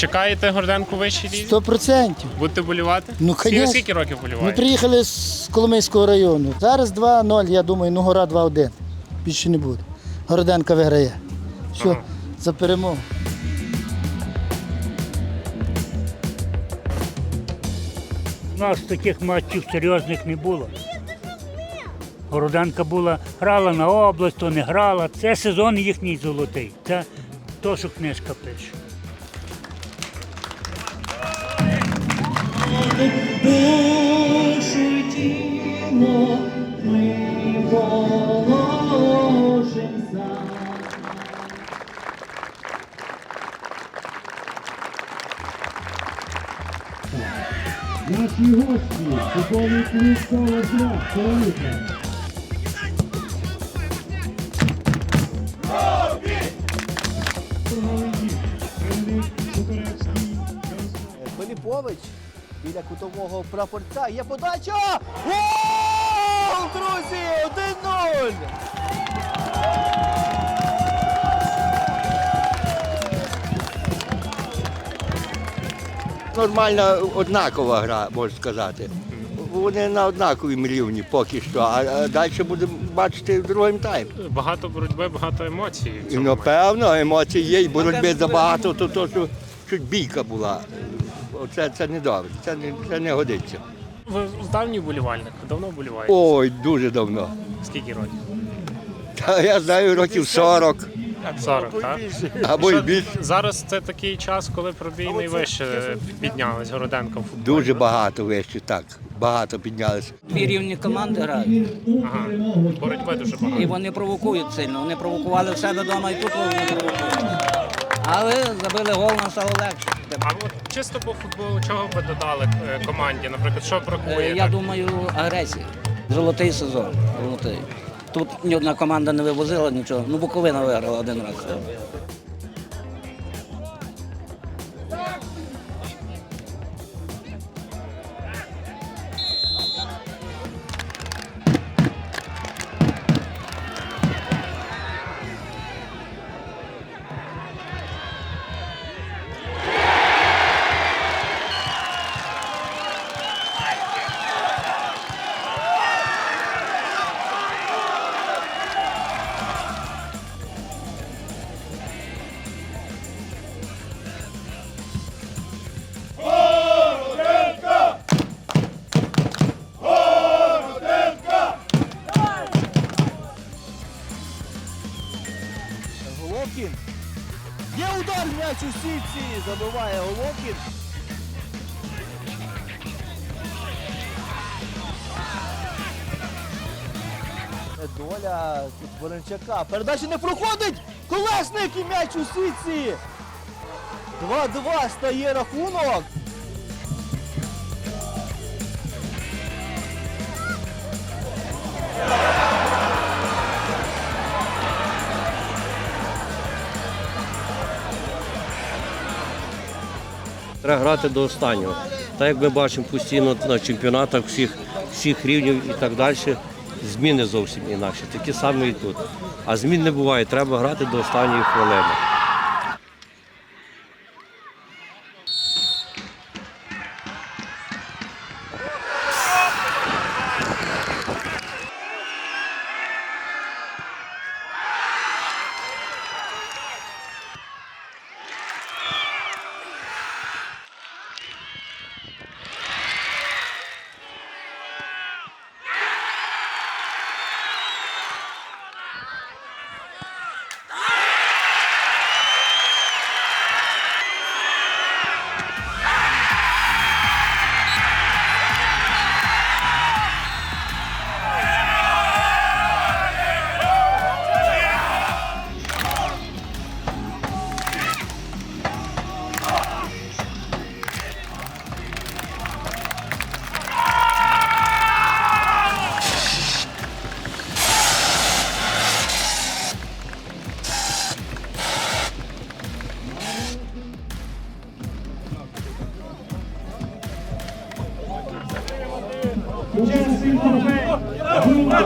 Чекаєте Горденку вищій лізі? Сто процентів. Будете болівати? Ну, скільки, конечно. скільки років Ми боліваєте? приїхали з Коломийського району. Зараз 2-0, я думаю, ну гора 2-1. Більше не буде. Городенка виграє. Все, Ага. за перемогу. У нас таких матчів серйозних не було. Городенка була, грала на область, то не грала. Це сезон їхній золотий. Це то, що книжка пише. Наші гості, футбольний клуб «Колозна», Соломіка. Филіпович біля кутового прапорця. Є подача! Гол, друзі! 1-0! Нормальна однакова гра, можна сказати. Вони на однаковому рівні поки що, а далі будемо бачити в другому таймі. Багато боротьби, багато емоцій. напевно, емоції є, і боротьби забагато, то, то що чуть бійка була. Оце це не добре, це не, це не годиться. Ви давній болівальник, давно боліваєте? Ой, дуже давно. Скільки років? Та я знаю років 40 40, так? або й більше. Зараз це такий час, коли пробій найвище піднялись Городенка в футболі. Дуже багато вище, так. Багато піднялися. Дві рівні команди грають. Ага. Боротьби дуже І вони провокують сильно. Вони провокували в себе вдома і тут вони провокують. Але забили гол, нам стало легше. А от чисто по футболу, чого ви додали е, команді? Наприклад, що Е, бракує? Я так? думаю, агресія. Золотий сезон. Золотий. Тут ні одна команда не вивозила нічого. Ну, Буковина виграла один раз. У сітці. Забиває Головкін. Доля тут Ворончака. Передача не проходить! Колесник і м'яч у сітці! 2-2 стає рахунок. Треба грати до останнього. Так як ми бачимо постійно на чемпіонатах всіх, всіх рівнів і так далі, зміни зовсім інакші. Такі самі і тут. А змін не буває, треба грати до останньої хвилини.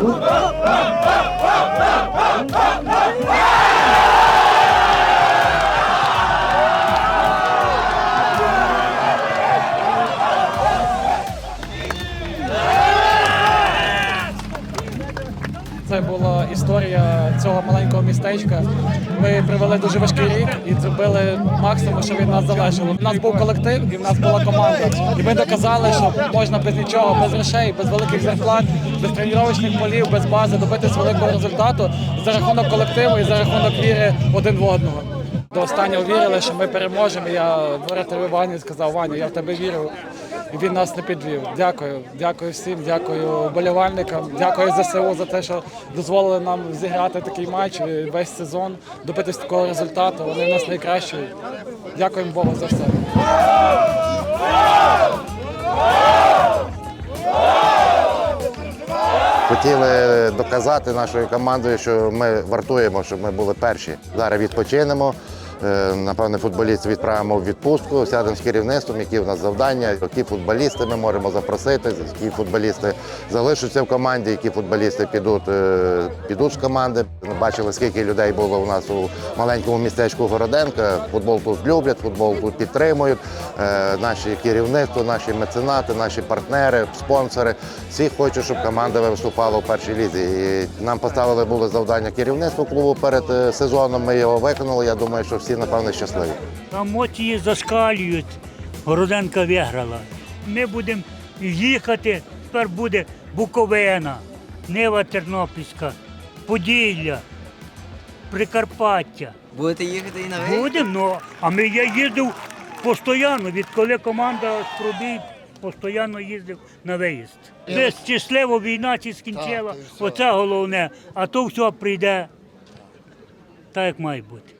된다고? це була історія цього маленького містечка. Ми провели дуже важкий рік і зробили максимум, що від нас залежало. У нас був колектив і в нас була команда. І ми доказали, що можна без нічого, без грошей, без великих зарплат, без тренувальних полів, без бази добитись великого результату за рахунок колективу і за рахунок віри один в одного. До останнього вірили, що ми переможемо. Я воротарю Вані сказав, Ваня, я в тебе вірю. І він нас не підвів. Дякую. Дякую всім, дякую болівальникам, дякую ЗСУ за те, що дозволили нам зіграти такий матч весь сезон, добитись такого результату. Вони в нас найкращі. Дякуємо Богу за все. Хотіли доказати нашою командою, що ми вартуємо, щоб ми були перші. Зараз відпочинемо. Е, Напевне, футболістів відправимо в відпустку, сядемо з керівництвом, які в нас завдання, які футболісти ми можемо запросити, які футболісти залишаться в команді, які футболісти підуть, е, підуть з команди. Ми Бачили, скільки людей було у нас у маленькому містечку Городенка. Футбол тут люблять, футбол тут підтримують. Е, Наші керівництво, наші меценати, наші партнери, спонсори. Всі хочуть, щоб команда виступала у першій лізі. І нам поставили було завдання керівництво клубу перед сезоном. Ми його виконали. Я думаю, що всі напевне щасливі. Емоції зашкалюють. Городенка виграла. Ми будемо їхати. Тепер буде Буковина, Нива Тернопільська, Поділля, Прикарпаття. Будете їхати і на виїзд? Будемо, ну, а ми я їздив постійно, відколи команда з пробій постійно їздив на виїзд. Десь щасливо війна ці скінчила, оце головне, а то все прийде так, як має бути.